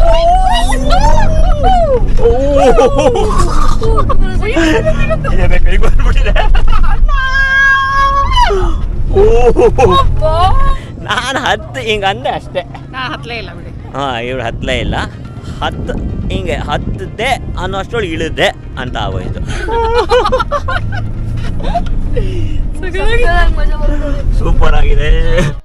ನಾನು ಹತ್ತು ಹಿಂಗೆ ಅಂದೆ ಅಷ್ಟೇ. ಹತ್ತಲೇ ಇಲ್ಲ ಬಿಡಿ. ಹಾಂ ಇವ್ರು ಹತ್ತಲೇ ಇಲ್ಲ. ಹತ್ತು ಹಿಂಗೆ ಹತ್ತದೆ ಅನ್ನೋ ಅಷ್ಟರೊಳಗೆ ಇಳಿದೆ ಅಂತ ಆಗೋಯ್ತು. ಸೂಪರ್ ಆಗಿದೆ.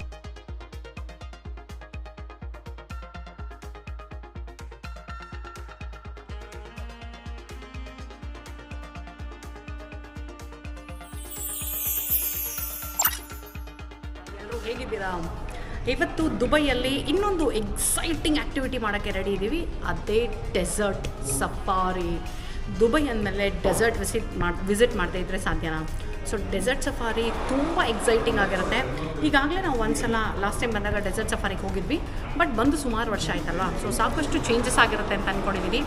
ದುಬೈಯಲ್ಲಿ ಇನ್ನೊಂದು ಎಕ್ಸೈಟಿಂಗ್ ಆ್ಯಕ್ಟಿವಿಟಿ ಮಾಡೋಕ್ಕೆ ರೆಡಿ ಇದ್ದೀವಿ. ಅದೇ ಡೆಸರ್ಟ್ ಸಫಾರಿ ದುಬೈ ಅಂದಮೇಲೆ ಡೆಸರ್ಟ್ ವಿಸಿಟ್ ಮಾಡಿ ವಿಸಿಟ್ ಮಾಡ್ತಾ ಇದ್ದರೆ ಸಾಧ್ಯನಾ? ಸೊ ಡೆಸರ್ಟ್ ಸಫಾರಿ ತುಂಬ ಎಕ್ಸೈಟಿಂಗ್ ಆಗಿರುತ್ತೆ. ಈಗಾಗಲೇ ನಾವು ಒಂದ್ಸಲ ಲಾಸ್ಟ್ ಟೈಮ್ ಬಂದಾಗ ಡೆಸರ್ಟ್ ಸಫಾರಿಗೆ ಹೋಗಿದ್ವಿ. ಬಟ್ ಬಂದು ಸುಮಾರು ವರ್ಷ ಆಯ್ತಲ್ವಾ? ಸೊ ಸಾಕಷ್ಟು ಚೇಂಜಸ್ ಆಗಿರುತ್ತೆ ಅಂತ ಅಂದ್ಕೊಂಡಿದ್ದೀವಿ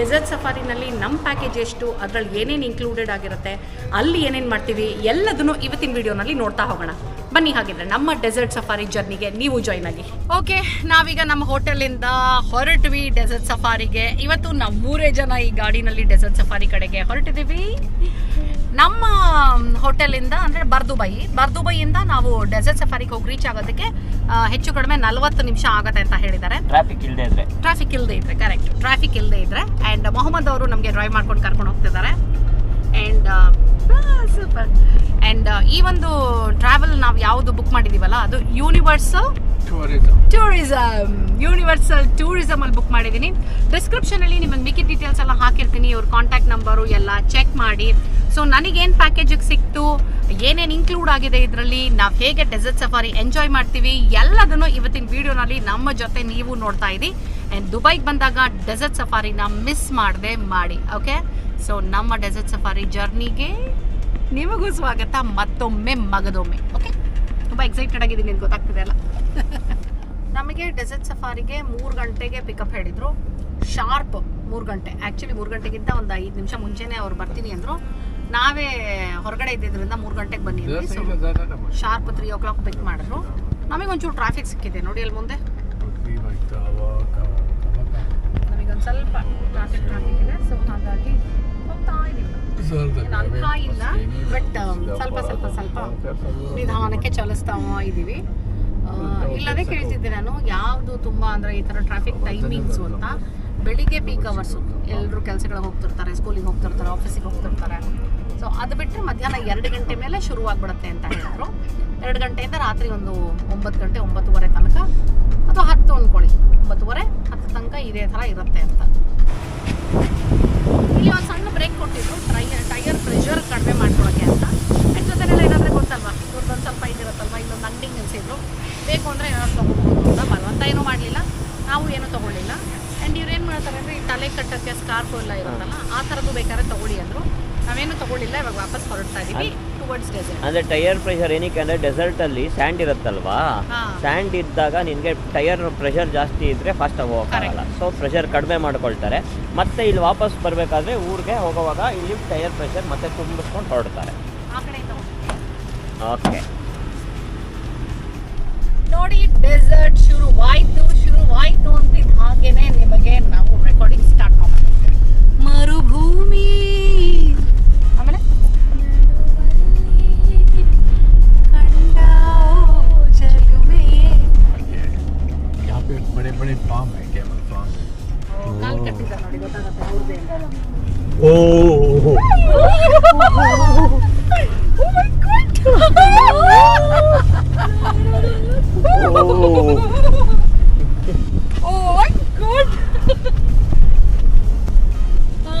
ಡೆಸರ್ಟ್ ಸಫಾರಿನಲ್ಲಿ ನಮ್ಮ ಪ್ಯಾಕೇಜ್ ಎಷ್ಟು? ಅದರಲ್ಲಿ ಏನೇನು ಇನ್ಕ್ಲೂಡೆಡ್ ಆಗಿರುತ್ತೆ? ಅಲ್ಲಿ ಏನೇನು ಮಾಡ್ತೀವಿ? ಎಲ್ಲದನ್ನು ಇವತ್ತಿನ ವಿಡಿಯೋನಲ್ಲಿ ನೋಡ್ತಾ ಹೋಗೋಣ. ಬನ್ನಿ ಹಾಗಿದ್ರೆ ನಮ್ಮ ಡೆಸರ್ಟ್ ಸಫಾರಿ ಜರ್ನಿಗೆ ನೀವು ಜಾಯ್ನ್ ಆಗಿ. ಓಕೆ ನಾವೀಗ ನಮ್ಮ ಹೋಟೆಲಿಂದ ಹೊರಟ್ವಿ ಡೆಸರ್ಟ್ ಸಫಾರಿಗೆ. ಇವತ್ತು ನಾವು ಮೂರೇ ಜನ ಈ ಗಾಡಿನಲ್ಲಿ ಡೆಸರ್ಟ್ ಸಫಾರಿ ಕಡೆಗೆ ಹೊರಟಿದ್ದೀವಿ ನಮ್ಮ ಹೋಟೆಲಿಂದ ಅಂದರೆ ಬರ್ದುಬೈ. ಬರ್ದುಬೈಯಿಂದ ನಾವು ಡೆಸರ್ಟ್ ಸಫಾರಿಗೆ ಹೋಗಿ ರೀಚ್ ಆಗೋದಕ್ಕೆ ಹೆಚ್ಚು ಕಡಿಮೆ ನಲವತ್ತು ನಿಮಿಷ ಆಗುತ್ತೆ ಅಂತ ಹೇಳಿದ್ದಾರೆ. ಟ್ರಾಫಿಕ್ ಇಲ್ಲದೆ ಇದ್ರೆ. ಟ್ರಾಫಿಕ್ ಇಲ್ಲದೆ ಇದ್ರೆ ಕರೆಕ್ಟ್ ಟ್ರಾಫಿಕ್ ಇಲ್ಲದೆ ಇದ್ರೆ. ಆ್ಯಂಡ್ ಮೊಹಮ್ಮದ್ ಅವರು ನಮಗೆ ಡ್ರೈವ್ ಮಾಡ್ಕೊಂಡು ಕರ್ಕೊಂಡು ಹೋಗ್ತಿದ್ದಾರೆ. ಆ್ಯಂಡ್ ಸೂಪರ್ ಆ್ಯಂಡ್ ಈ ಒಂದು ಟ್ರಾವೆಲ್ ನಾವು ಯಾವುದು ಬುಕ್ ಮಾಡಿದ್ದೀವಲ್ಲ ಅದು ಯೂನಿವರ್ಸ್ ಟೂರಿಸಮ್ ಯೂನಿವರ್ಸಲ್ ಟೂರಿಸಮ್ ಅಲ್ಲಿ ಬುಕ್ ಮಾಡಿದ್ದೀನಿ ಡಿಸ್ಕ್ರಿಪ್ಷನ್ ಅಲ್ಲಿ ನಿಮಗೆ ಮಿಕ್ಕಿ ಡೀಟೇಲ್ಸ್ ಎಲ್ಲ ಹಾಕಿರ್ತೀನಿ ಇವ್ರ ಕಾಂಟ್ಯಾಕ್ಟ್ ನಂಬರು ಎಲ್ಲ ಚೆಕ್ ಮಾಡಿ. ಸೊ ನನಗೇನು ಪ್ಯಾಕೇಜಿಗೆ ಸಿಕ್ತು ಏನೇನು ಇನ್ಕ್ಲೂಡ್ ಆಗಿದೆ ಇದರಲ್ಲಿ ನಾವು ಹೇಗೆ ಡೆಸರ್ಟ್ ಸಫಾರಿ ಎಂಜಾಯ್ ಮಾಡ್ತೀವಿ ಎಲ್ಲದನ್ನು ಇವತ್ತಿನ ವಿಡಿಯೋನಲ್ಲಿ ನಮ್ಮ ಜೊತೆ ನೀವು ನೋಡ್ತಾ ಇದ್ದೀವಿ ಆ್ಯಂಡ್ ದುಬೈಗೆ ಬಂದಾಗ ಡೆಸರ್ಟ್ ಸಫಾರಿನ ಮಿಸ್ ಮಾಡದೆ ಮಾಡಿ ಓಕೆ ಸೊ ನಮ್ಮ ಡೆಸರ್ಟ್ ಸಫಾರಿ ಜರ್ನಿಗೆ ನಿಮಗೂ ಸ್ವಾಗತ ಮತ್ತೊಮ್ಮೆ ಮಗದೊಮ್ಮೆ ಓಕೆ ತುಂಬ ಎಕ್ಸೈಟೆಡ್ ಆಗಿದ್ದೀನಿ ನಿಮ್ಗೆ ಗೊತ್ತಾಗ್ತಿದೆ ಅಲ್ಲ? ನಮಗೆ ಡೆಸರ್ಟ್ ಸಫಾರಿಗೆ ಮೂರು ಗಂಟೆಗೆ ಪಿಕಪ್ ಹೇಳಿದ್ರು. ಶಾರ್ಪ್ ಮೂರು ಗಂಟೆ ಆ್ಯಕ್ಚುಲಿ ಮೂರು ಗಂಟೆಗಿಂತ ಒಂದು ಐದು ನಿಮಿಷ ಮುಂಚೆನೇ ಅವ್ರು ಬರ್ತೀನಿ ಅಂದರು. ನಾವೇ ಹೊರಗಡೆ ಇದ್ದಿದ್ದರಿಂದ ಮೂರು ಗಂಟೆಗೆ ಬನ್ನಿ sharp three o'clock pick ಮಾಡಿದ್ರು. ನಮಗೆ ಒಂಚೂರು ಟ್ರಾಫಿಕ್ ಸಿಕ್ಕಿದೆ ನೋಡಿ ಅಲ್ಲಿ ಮುಂದೆ. ಸ್ವಲ್ಪ ಟ್ರಾಫಿಕ್ ಟ್ರಾಫಿಕ್ ಇದೆ. ಸೊ ಹಾಗಾಗಿ ಹೋಗ್ತಾ ಇದ್ದೀವಿ. ಏನು ಅಂಥ ಇಲ್ಲ. ಬಟ್ ಸ್ವಲ್ಪ ಸ್ವಲ್ಪ ಸ್ವಲ್ಪ ನಿಧಾನಕ್ಕೆ ಚಲಿಸ್ತಾ ಇದ್ದೀವಿ ಇಲ್ಲದೆ ಕೇಳ್ತಿದ್ದೆ ನಾನು ಯಾವುದು ತುಂಬ ಅಂದರೆ ಈ ಥರ ಟ್ರಾಫಿಕ್ ಟೈಮಿಂಗ್ಸು ಅಂತ. ಬೆಳಿಗ್ಗೆ ಪೀಕ್ ಅವರ್ಸು ಎಲ್ಲರೂ ಕೆಲಸಗಳಿಗೆ ಹೋಗ್ತಿರ್ತಾರೆ ಸ್ಕೂಲಿಗೆ ಹೋಗ್ತಿರ್ತಾರೆ ಆಫೀಸಿಗೆ ಹೋಗ್ತಿರ್ತಾರೆ. ಸೊ ಅದು ಬಿಟ್ಟರೆ ಮಧ್ಯಾಹ್ನ ಎರಡು ಗಂಟೆ ಮೇಲೆ ಶುರುವಾಗ್ಬಿಡುತ್ತೆ ಅಂತ ಹೇಳಿದ್ರು. ಎರಡು ಗಂಟೆಯಿಂದ ರಾತ್ರಿ ಒಂದು ಒಂಬತ್ತು ಗಂಟೆ, ಒಂಬತ್ತುವರೆ ತನಕ ಅಥವಾ ಹತ್ತು ಅಂದ್ಕೊಳ್ಳಿ. ಒಂಬತ್ತುವರೆ, ಹತ್ತು ತನಕ ಇದೇ ಥರ ಇರುತ್ತೆ ಅಂತ. ಇಲ್ಲಿ ಒಂದು ಸಣ್ಣ ಬ್ರೇಕ್ ಕೊಟ್ಟಿದ್ರು. ಟೈಯರ್ ಟೈಯರ್ ಪ್ರೆಷರ್ ಕಡಿಮೆ ಮಾಡ್ಕೊಳಕ್ಕೆ ಅಂತ. ಆ್ಯಂಡ್ ಜೊತೆಗೆಲ್ಲ ಏನಾದರೆ ಗೊತ್ತಲ್ವಾ? ಇವ್ರದ್ದೊಂದು ಸ್ವಲ್ಪ ಇದಿರುತ್ತಲ್ವಾ? ಇನ್ನೊಂದು ಅಂಗಡಿ ನಿಲ್ಸಿದ್ರು. ಬೇಕು ಅಂದರೆ ಏನಾದ್ರು ತೊಗೊಬೋದು ಅಂತ ಬಲವಂತ ಏನೂ ಮಾಡಲಿಲ್ಲ. ನಾವು ಏನೂ ತೊಗೊಳ್ಳಿಲ್ಲ. ಆ್ಯಂಡ್ ಇವ್ರು ಏನು ಮಾಡ್ತಾರೆ ಅಂದರೆ ಈ ತಲೆ ಕಟ್ಟೋಕ್ಕೆ ಸ್ಕಾರ್ಫು ಎಲ್ಲ ಇರುತ್ತಲ್ಲ, ಆ ಥರದ್ದು ಬೇಕಾದ್ರೆ ತೊಗೊಳ್ಳಿ ಅಂದರು. ನಾವೇನು ತೊಗೊಳ್ಳಿಲ್ಲ, ಇವಾಗ ವಾಪಸ್ ಹೊರಡ್ತಾ ಇದ್ದೀವಿ ಅಂದ್ರೆ ಟೈರ್ ಪ್ರೆಷರ್ ಏನಕ್ಕೆ ಅಂದ್ರೆ ಡೆಸರ್ಟ್ ಅಲ್ಲಿ ಸ್ಯಾಂಡ್ ಇರುತ್ತಲ್ವಾ. ಸ್ಯಾಂಡ್ ಇದ್ದಾಗ ನಿನ್ಗೆ ಟೈರ್ ಪ್ರೆಷರ್ ಜಾಸ್ತಿ ಇದ್ರೆ ಫಾಸ್ಟ್ ಆಗಿ ಹೋಗಲ್ಲ ಸೊ ಪ್ರೆಷರ್ ಕಡಿಮೆ ಮಾಡ್ಕೊಳ್ತಾರೆ. ಮತ್ತೆ ಇಲ್ಲಿ ವಾಪಸ್ ಬರಬೇಕಾದ್ರೆ ಊರಿಗೆ ಹೋಗುವಾಗ ಇಲ್ಲಿ ಟೈರ್ ಪ್ರೆಷರ್ ಮತ್ತೆ ತುಂಬಿಸ್ಕೊಂಡು ಹೊರಡ್ತಾರೆ. ಓಕೆ ನೋಡಿ ಡೆಸರ್ಟ್ ಶುರುವಾಯ್ತು ಶುರುವಾಯ್ತು ಅಂತಿದ್ದ ಹಾಗೇನೆ ನಿಮಗೆ ನಾವು ರೆಕಾರ್ಡಿಂಗ್ ಸ್ಟಾರ್ಟ್ ಮಾಡ್ತೀವಿ ಮರುಭೂಮಿ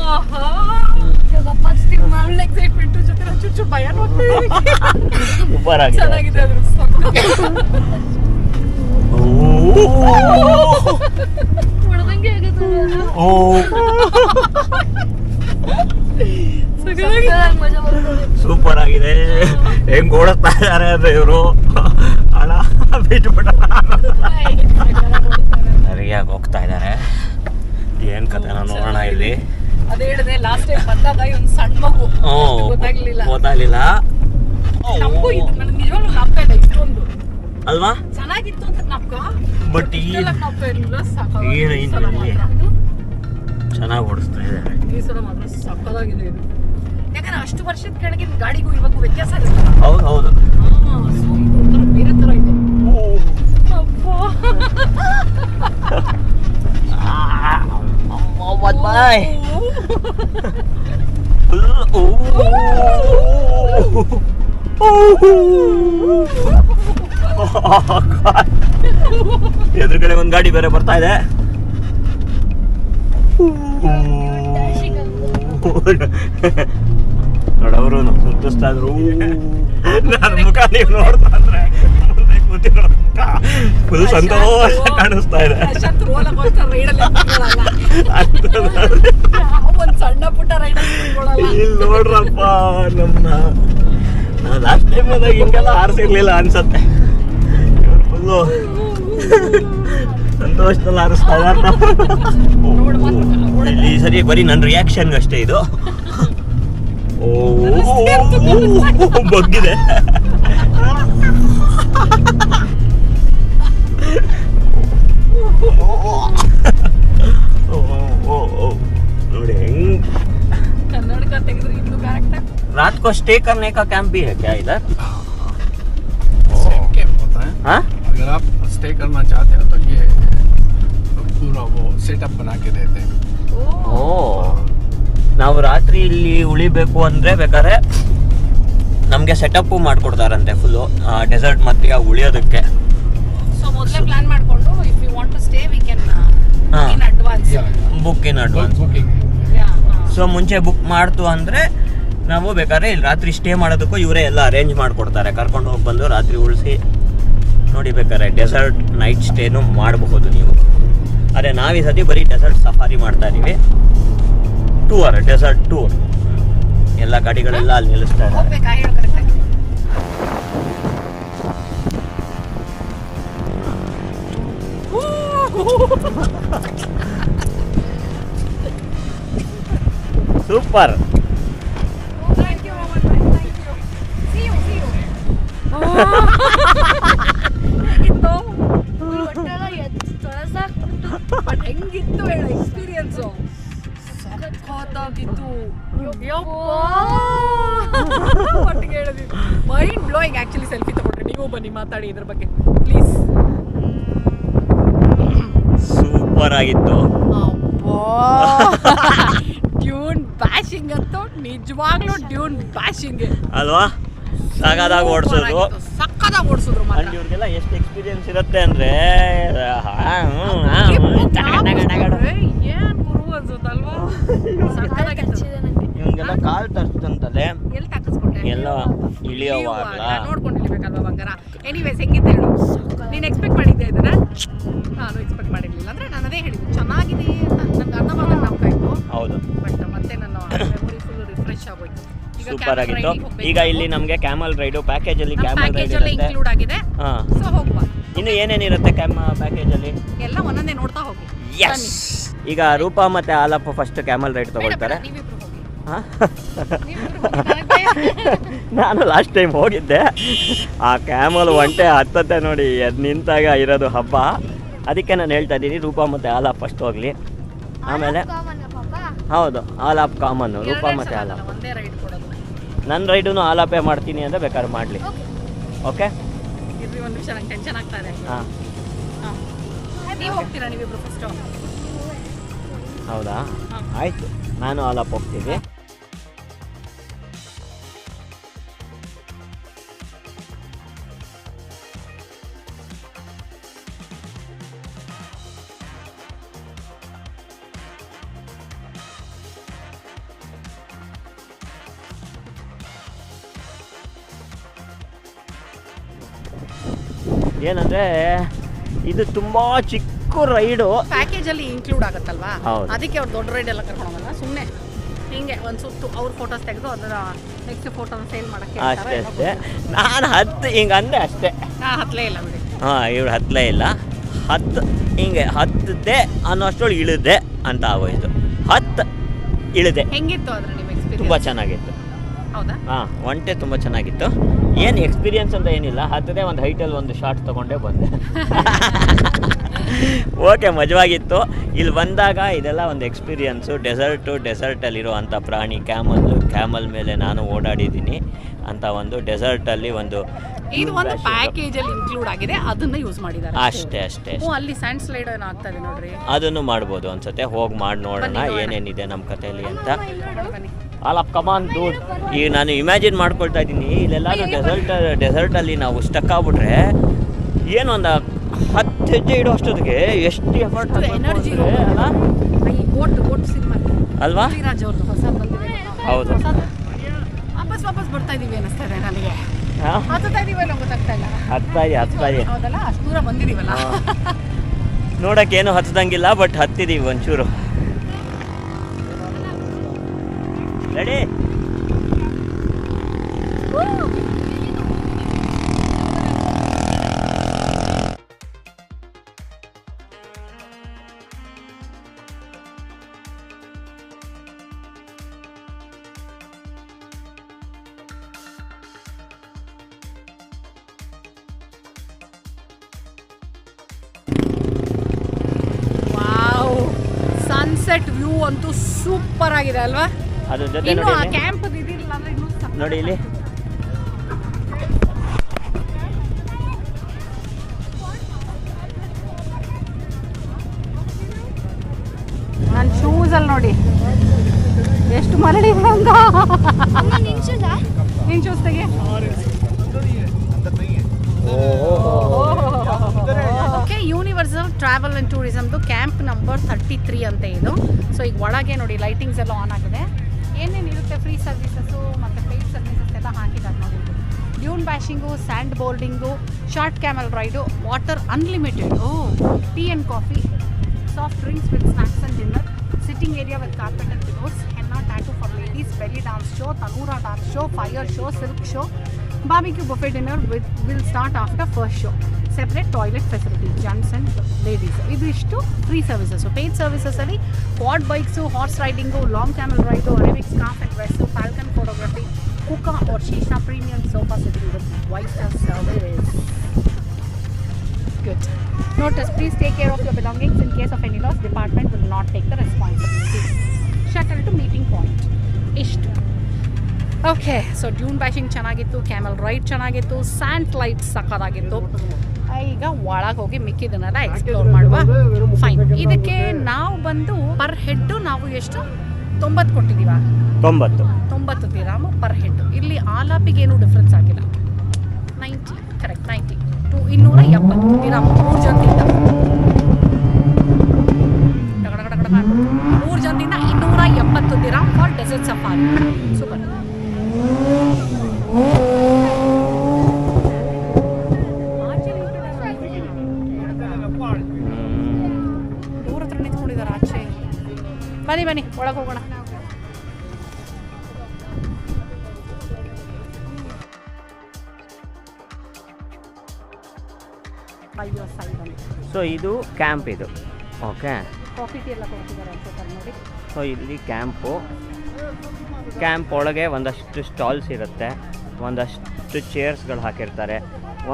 ಆಹಾ ಇವಾಗ ಫಸ್ಟ್ ಟೈಮ್ ಒಳ್ಳೆ ಎಕ್ಸೈಟ್ಮೆಂಟ್ ಜೊತೆ ನಾನು ಚುಚ್ಚು ಭಯ ಸೂಪರ್ ಆಗಿದೆ ಚೆನ್ನಾಗಿದೆ ಅದ್ರ ಹೊಡೆದಂಗೆ ಆಗುತ್ತೆ ಸೂಪರ್ ಆಗಿದೆ. ಹೆಂಗ್ ಓಡಿಸ್ತಾ ಇದಾರೆ ಅಂದ್ರೆ ಇವರು? ಹಣ ಬಿಟ್ಬಿಟ್ಟ ಸರಿಯಾಗಿ ಹೋಗ್ತಾ ಇದ್ದಾರೆ ಏನ್ ಕತೆ ನೋಡೋಣ ಇಲ್ಲಿ. ಗೊತ್ತಾಗ್ಲಿಲ್ಲ. ಅಲ್ವಾ? ಬಟ್ ಏನು ಚೆನ್ನಾಗಿ ಓಡಿಸ್ತಾ ಇದ್ದಾರೆ. ಈ ಸಲ ಮಾತ್ರ ಸಕ್ಕದಾಗಿದೆ ಇದು. ಯಾಕಂದ್ರೆ ಅಷ್ಟು ವರ್ಷದ ಕೆಳಗಿನ ಗಾಡಿಗೂ ಇವಾಗೂ ವ್ಯತ್ಯಾಸ ಇರುತ್ತೆ. ಹೌದು ಹೌದು. ಇದು ಒಂಥರ ಬೇರೆ ತರ ಇದೆ. ಬಾಯ್ ಎದುರುಗಡೆ ಒಂದ್ ಗಾಡಿ ಬೇರೆ ಬರ್ತಾ ಇದೆ. ನೋಡವರು ಸುತ್ತಿಸ್ತಾ ಇದ್ರು ನನ್ನ ಮುಖ ನೀವು ನೋಡ್ತಾ ಅಂದ್ರೆ ಮುಂದೆ ಕೂತಿರೋ ಮುಖ ಫುಲ್ ಸಂತೋಷ ಕಾಣಿಸ್ತಾ ಇದೆ. ಸಣ್ಣ ಪುಟ್ಟ ಇಲ್ಲಿ ನೋಡ್ರಪ್ಪ ನಮ್ಮ ಲಾಸ್ಟ್ ಟೈಮ್ ಹಿಂಗೆಲ್ಲ ಹಾರಿಸಿರ್ಲಿಲ್ಲ ಅನ್ಸತ್ತೆ. ಫುಲ್ಲು ಸಂತೋಷದಲ್ಲಿ ಹಾರಿಸ್ತಾ ಇದ್ದಾರೆ ಇಲ್ಲಿ ಈ ಸರಿ ಬರೀ ನನ್ನ ರಿಯಾಕ್ಷನ್ ಅಷ್ಟೇ ಇದು ಓ ಬಗ್ಗಿದೆ ಓ, ಓ, ಓ. ನೋಡಿ ಹೆಂಗ್ ಕನ್ನಡಕ ತೆಗೆದ್ರೆ ಇನ್ನು ಕರೆಕ್ಟ್ रात को स्टे करने का कैंप भी है क्या इधर सेम कैंप होता है हाँ अगर आप स्टे करना चाहते हो तो ये पूरा वो सेटअप बना के देते हैं ಓ ನಾವು ರಾತ್ರಿ ಇಲ್ಲಿ ಉಳಿಬೇಕು ಅಂದ್ರೆ ಬೇಕಾದ್ರೆ ನಮಗೆ ಸೆಟಪ್ ಮಾಡ್ಕೊಡ್ತಾರಂತೆ ಫುಲ್ಲು ಡೆಸರ್ಟ್ ಮತ್ತೆ ಉಳಿಯೋದಕ್ಕೆ ಸೊ ಮೊದಲೇ ಪ್ಲಾನ್ ಮಾಡ್ಕೊಂಡು if you want to stay we can ಹಾ. In advance book in advance booking so ಮುಂಚೆ ಬುಕ್ ಮಾಡ್ತು ಅಂದ್ರೆ ನಾವು ಬೇಕಾದ್ರೆ ಇಲ್ಲಿ ರಾತ್ರಿ ಸ್ಟೇ ಮಾಡೋದಕ್ಕೂ ಇವರೇ ಎಲ್ಲ ಅರೇಂಜ್ ಮಾಡ್ಕೊಡ್ತಾರೆ ಕರ್ಕೊಂಡು ಹೋಗಿ ಬಂದು ರಾತ್ರಿ ಉಳಿಸಿ ನೋಡಿ ಬೇಕಾದ್ರೆ ಡೆಸರ್ಟ್ ನೈಟ್ ಸ್ಟೇನು ಮಾಡಬಹುದು ನೀವು ಅದೇ ನಾವು ಈ ಸತಿ ಬರೀ ಡೆಸರ್ಟ್ ಸಫಾರಿ ಮಾಡ್ತಾ ಇದೀವಿ. ಟೂರ್ ಡೆಸರ್ಟ್ ಟೂರ್ ಎಲ್ಲ ಗಾಡಿಗಳೆಲ್ಲ ಅಲ್ಲಿ ನಿಲ್ಲಿಸ್ತಾ ಇದ್ದಾರೆ. ಸೂಪರ್ ಎಕ್ಸ್ಪೀರಿಯನ್ಸು ಸಖತ್ತಾಗಿತ್ತು ಒಟ್ಟಿಗೆ ಹೇಳಿದ್ವಿ ಮೈಂಡ್ ಬ್ಲೋಯಿಂಗ್ ಆಕ್ಚುಲಿ ಸೆಲ್ಫಿ ತಗೊಂಡ್ರೆ. ನೀವು ಬನ್ನಿ ಮಾತಾಡಿ ಇದ್ರ ಬಗ್ಗೆ. ಪ್ಲೀಸ್ ಸೂಪರ್ ಆಗಿತ್ತು. ಡ್ಯೂನ್ ಬ್ಯಾಶಿಂಗ್ ಅಂತ ನಿಜವಾಗ್ಲೂ ಡ್ಯೂನ್ ಬ್ಯಾಶಿಂಗ್ ಅಲ್ವಾ? ಸಾಗಾದಾಗ ಓಡಿಸೋದು. ಸಕ್ಕದಾಗ ಓಡಿಸಿದ್ರು ಅಂಡ್ ಇವ್ರಿಗೆಲ್ಲ ಎಷ್ಟು ಎಕ್ಸ್ಪೀರಿಯನ್ಸ್ ಇರುತ್ತೆ ಅಂದ್ರೆ ಇವ್ನಿಗೆಲ್ಲ ಕಾಲ್ ತರ್ಸ್ತಂತಲೆ ಎಲ್ಲಿ ತಾಕಿಸ್ಕೊಂಡೆ ಎಲ್ಲ ಇಳಿಯೋವಾಗ ನೋಡ್ಕೊಂಡು ಇಳಿಬೇಕಲ್ವಾ ಬಂಗಾರ? ಎನಿವೇಸ್ ಹೆಂಗಿತ್ತು ಹೇಳು. ನೀನು ಎಕ್ಸ್ಪೆಕ್ಟ್ ಮಾಡಿದ್ದೆ ಇದನ್ನ? ನಾನು ಎಕ್ಸ್ಪೆಕ್ಟ್ ಮಾಡಿರ್ಲಿಲ್ಲ. ಅಂದ್ರೆ ನಾನು ಅದೇ ಹೇಳಿದ್ದು. ಚೆನ್ನಾಗಿದೆ ಅಂತ. ನಂಗೆ ಅರ್ಥವಾದ ನಮ್ಕ ಇತ್ತು ಹೌದು. ಬಟ್ ಮತ್ತೆ ನನ್ನ ಮೆಮೊರಿ ಫುಲ್ ರಿಫ್ರೆಶ್ ಆಗೋಯ್ತು. ಈಗ ಸೂಪರ್ ಆಗಿತ್ತು. ಈಗ ಇಲ್ಲಿ ನಮಗೆ ಕ್ಯಾಮಲ್ ರೈಡು ಪ್ಯಾಕೇಜ್ ಅಲ್ಲಿ ಕ್ಯಾಮಲ್ ರೈಡ್ ಇನ್ಕ್ಲೂಡ್ ಆಗಿದೆ. ಸೊ ಹೋಗುವ. ಇನ್ನು ಏನೇನಿರುತ್ತೆ ಕ್ಯಾಮ ಪ್ಯಾಕೇಜ್ ಅಲ್ಲಿ? ಎಲ್ಲ ಒಂದೊಂದೇ ನೋಡ್ತಾ ಹೋಗಿ. ಎಸ್ ಈಗ ರೂಪಾ ಮತ್ತೆ ಆಲಪ್ಪ ಫಸ್ಟ್ ಕ್ಯಾಮಲ್ ರೈಡ್ ತಗೊಳ್ತಾರೆ. ಹಾ? ನಾನು ಲಾಸ್ಟ್ ಟೈಮ್ ಹೋಗಿದ್ದೆ. ಆ ಕ್ಯಾಮಲ್ ಒಂಟೆ ಹತ್ತತ್ತೆ ನೋಡಿ ಅದು ನಿಂತಾಗ ಇರೋದು ಹಬ್ಬ. ಅದಕ್ಕೆ ನಾನು ಹೇಳ್ತಾ ಇದ್ದೀನಿ ರೂಪಾ ಮತ್ತೆ ಆಲಾಪ್ ಫಸ್ಟ್ ಹೋಗ್ಲಿ. ಆಮೇಲೆ ಹೌದು ಆಲಾಪ್ ಕಾಮನ್ನು ರೂಪಾ ಮತ್ತು ಆಲಾಪ್ ನನ್ನ ರೈಡೂ ಆಲಾಪೇ ಮಾಡ್ತೀನಿ ಅಂತ ಬೇಕಾದ್ರೆ ಮಾಡಲಿ. ಓಕೆ ಹಾಂ. ಹೌದಾ? ಆಯ್ತು ನಾನು ಆಲಾಪ್ ಹೋಗ್ತೀನಿ. ಏನಂದ್ರೆ ಇದು ತುಂಬಾ ಚಿಕ್ಕ ರೈಡು. ಪ್ಯಾಕೇಜ್ ಅಲ್ಲಿ ಇನ್ಕ್ಲೂಡ್ ಆಗುತ್ತಲ್ವಾ? ಹೌದು. ಅದಕ್ಕೆ ಅವ್ರು ದೊಡ್ಡ ರೈಡ್ ಎಲ್ಲ ಕರ್ಕೊಂಡು ಹೋಗಲ್ಲ. ಸುಮ್ಮನೆ ಹಿಂಗೆ ಒಂದು ಸುತ್ತು ಅವ್ರ ಫೋಟೋಸ್ ತೆಗೆದು ಅದರ ನೆಕ್ಸ್ಟ್ ಫೋಟೋನ ಸೇಲ್ ಮಾಡಕ್ಕೆ ಅಷ್ಟೇ ಅಷ್ಟೇ. ನಾನು ಹತ್ತು ಹಿಂಗೆ ಅಂದೆ ಅಷ್ಟೇ. ನಾ ಹತ್ಲೇ ಇಲ್ಲ ಬಿಡಿ. ಹಾಂ ಇವ್ರು ಹತ್ತಲೇ ಇಲ್ಲ. ಹತ್ತು ಹಿಂಗೆ ಹತ್ತದೆ ಅನ್ನೋಷ್ಟೊಳಗೆ ಇಳಿದೆ ಅಂತ ಆಗೋಯ್ತು. ಹತ್ತು ಇಳಿದೆ. ಹೆಂಗಿತ್ತು ಅದ್ರ ನಿಮ್ಮ ತುಂಬ ಎಕ್ಸ್ಪೀರಿಯನ್ಸ್ ಚೆನ್ನಾಗಿತ್ತು. ಹೌದಾ? ಹಾಂ ಒಂಟೆ ತುಂಬ ಚೆನ್ನಾಗಿತ್ತು. ಏನು ಎಕ್ಸ್ಪೀರಿಯನ್ಸ್ ಅಂತ ಏನಿಲ್ಲ. ಹತ್ತದೇ ಒಂದು ಹೈಟಲ್ಲಿ ಒಂದು ಶಾರ್ಟ್ ತೊಗೊಂಡೇ ಬಂದೆ. ಓಕೆ ಮಜವಾಗಿತ್ತು. ಇಲ್ಲಿ ಬಂದಾಗ ಇದೆಲ್ಲ ಒಂದು ಎಕ್ಸ್ಪೀರಿಯನ್ಸು ಡೆಸರ್ಟು ಡೆಸರ್ಟಲ್ಲಿರೋ ಅಂಥ ಪ್ರಾಣಿ ಕ್ಯಾಮಲ್ ಕ್ಯಾಮಲ್ ಮೇಲೆ ನಾನು ಓಡಾಡಿದ್ದೀನಿ ಅಂತ ಒಂದು ಡೆಸರ್ಟಲ್ಲಿ ಒಂದು ಇದು ಒಂದು ಪ್ಯಾಕೇಜ್ ಅಲ್ಲಿ ಇನ್ಕ್ಲೂಡ್ ಆಗಿದೆ ಅದನ್ನ ಯೂಸ್ ಮಾಡಿದ್ದಾರೆ ಅಷ್ಟೇ. ಅಷ್ಟೇ ಓ ಅಲ್ಲಿ ಸ್ಯಾಂಡ್ ಸ್ಲೈಡ್ ಏನೋ ಆಗ್ತಾ ಇದೆ ನೋಡ್ರಿ. ಅದನ್ನು ಮಾಡ್ಬೋದು ಅನ್ಸುತ್ತೆ. ಹೋಗಿ ಮಾಡಿ ನೋಡೋಣ ಏನೇನಿದೆ ನಮ್ಮ ಕಥೆಯಲ್ಲಿ ಅಂತ. ಅಲ್ಲ ಬನ್ನಿ ಆಲ್ ಆಫ್ ಕಮಾನ್ ದೂಡ್ ಈಗ ನಾನು ಇಮ್ಯಾಜಿನ್ ಮಾಡ್ಕೊಳ್ತಾ ಇದ್ದೀನಿ ಇಲ್ಲೆಲ್ಲಾದ್ರೂ ಡೆಸರ್ಟ್ ಡೆಸರ್ಟಲ್ಲಿ ನಾವು ಸ್ಟಕ್ ಆಗ್ಬಿಟ್ರೆ ಏನೊಂದು ಒಂದು ಹತ್ತು ಹೆಜ್ಜೆ ಇಡೋ ಅಷ್ಟೊತ್ತಿಗೆ ಎಷ್ಟು ಎಫರ್ಟ್ ಎನರ್ಜಿ ಅಲ್ಲ ಸಿನಿಮಾ ಅಲ್ವಾ? ಅವ್ರದ್ದು ಹೊಸ ಬಂದಿದೆ ಹೌದು. ವಾಪಸ್ ವಾಪಸ್ ಬರ್ತಾ ಇದೀವಿ ಅನಿಸ್ತಾ ಇದೆ ನನಗೆ. ಹಾಂ? ಹತ್ತುತ್ತಾ ಇದೀವಿ ಅನ್ನೋ ಗೊತ್ತಾಗ್ತಾ ಇಲ್ಲ. ಹತ್ತಾ ಇದೆ ಹತ್ತಾ ಇದೆ ಹೌದಲ್ಲ ಅಷ್ಟು ದೂರ ಬಂದಿದೀವಲ್ಲ. ಏನು ಹತ್ತದಂಗಿಲ್ಲ ಬಟ್ ಹತ್ತಿದೀವಿ ಒಂಚೂರು. ರೆಡಿ ಸನ್ಸೆಟ್ ವ್ಯೂ ಅಂತೂ ಸೂಪರ್ ಆಗಿದೆ ಅಲ್ವಾ? ಅದ್ರ ಜೊತೆ ಇನ್ನು ನೋಡಿ ಆ ಇಲ್ಲಿ. ಕ್ಯಾಂಪ್ ಇದಿಲ್ಲ ಅಂದ್ರೆ ಇನ್ನೂ ಸಖತ್ ನೋಡಿ ಇಲ್ಲಿ. ನನ್ನ ಶೂಸ್ ಅಲ್ಲಿ ನೋಡಿ. ಎಷ್ಟು ಮರಳಿ ಬಂದ. ನಿನ್ ಶೂಸ್ ತೆಗಿ. ಓಕೆ ಯೂನಿವರ್ಸಲ್ ಟ್ರಾವೆಲ್ ಆ್ಯಂಡ್ ಟೂರಿಸಮ್ದು ಕ್ಯಾಂಪ್ ನಂಬರ್ ತರ್ಟಿ ತ್ರೀ ಅಂತ ಇದು. ಸೊ ಈಗ ಒಳಗೆ ನೋಡಿ ಲೈಟಿಂಗ್ಸ್ ಎಲ್ಲ ಆನ್ ಆಗಿದೆ. ಏನೇನು ಇರುತ್ತೆ ಫ್ರೀ ಸರ್ವಿಸಸ್ಸು ಮತ್ತು ಪೇಯ್ಡ್ ಸರ್ವಿಸಸ್ ಎಲ್ಲ ಹಾಕಿದ್ದಾರೆ ನೋಡಿ. Dune bashing sand boarding short camel ride water unlimited tea and coffee soft drinks with snacks and dinner sitting area with carpet and pillows henna tattoo for ladies belly dance show tanoura dance show fire show silk show barbecue buffet dinner with will start after first show separate toilet facility gents and ladies ಇದು ಇಷ್ಟು free services paid ಸರ್ವಿಸಸಲ್ಲಿ quad bikes horse riding long camel ride Arabic scarf and dress falcon photography KUKA or shisha premium sofa sitting with white service Good. Notice, please take care of your belongings in case of any loss. Department will not take the responsibility. Shuttle to meeting point. ಇಷ್ಟು okay so dune bashing ಚೆನ್ನಾಗಿತ್ತು camel ride ಚೆನ್ನಾಗಿತ್ತು ಸ್ಯಾಂಟ್ light ಸಕ್ಕದಾಗಿತ್ತು ಈಗ ಒಳಗೆ ಹೋಗಿ ಮಿಕ್ಕಿದನ್ನೆಲ್ಲ explore ಮಾಡುವ. Fine ಇದಕ್ಕೆ ನಾವು ಬಂದು ಪರ್ ಹೆಡ್ಡು ನಾವು ಎಷ್ಟು? ತೊಂಬತ್ತು ಕೊಟ್ಟಿದ್ದೀವ ತೊಂಬತ್ತು. ತೊಂಬತ್ತು ದಿರಾಮ ಪರ್ ಹೆಡ್ ಇಲ್ಲಿ ಆಲಾಪಿಗೆ ಏನು ಡಿಫ್ರೆನ್ಸ್ ಆಗಿಲ್ಲ. ನೈಂಟಿ ಕರೆಕ್ಟ್ ನೈಂಟಿ ಟು ಇನ್ನೂರ ಎಪ್ಪತ್ತು ದಿರಾಮ್ ಮೂರು ಜನದಿಂದ. ಮೂರು ಜನದಿಂದ ಇನ್ನೂರ ಎಪ್ಪತ್ತು ದಿರಾಮ್ ಫಾರ್ ಡೆಸರ್ಟ್ ಸಫಾರಿ ಬನ್ನಿ ಒಳಗೆ ಹೋಗೋಣ. ಸೈ ಇದು ಕ್ಯಾಂಪ್ ಇದು. ಓಕೆ ಸೊ ಇಲ್ಲಿ ಕ್ಯಾಂಪು ಕ್ಯಾಂಪ್ ಒಳಗೆ ಒಂದಷ್ಟು ಸ್ಟಾಲ್ಸ್ ಇರುತ್ತೆ. ಒಂದಷ್ಟು ಚೇರ್ಸ್ಗಳು ಹಾಕಿರ್ತಾರೆ.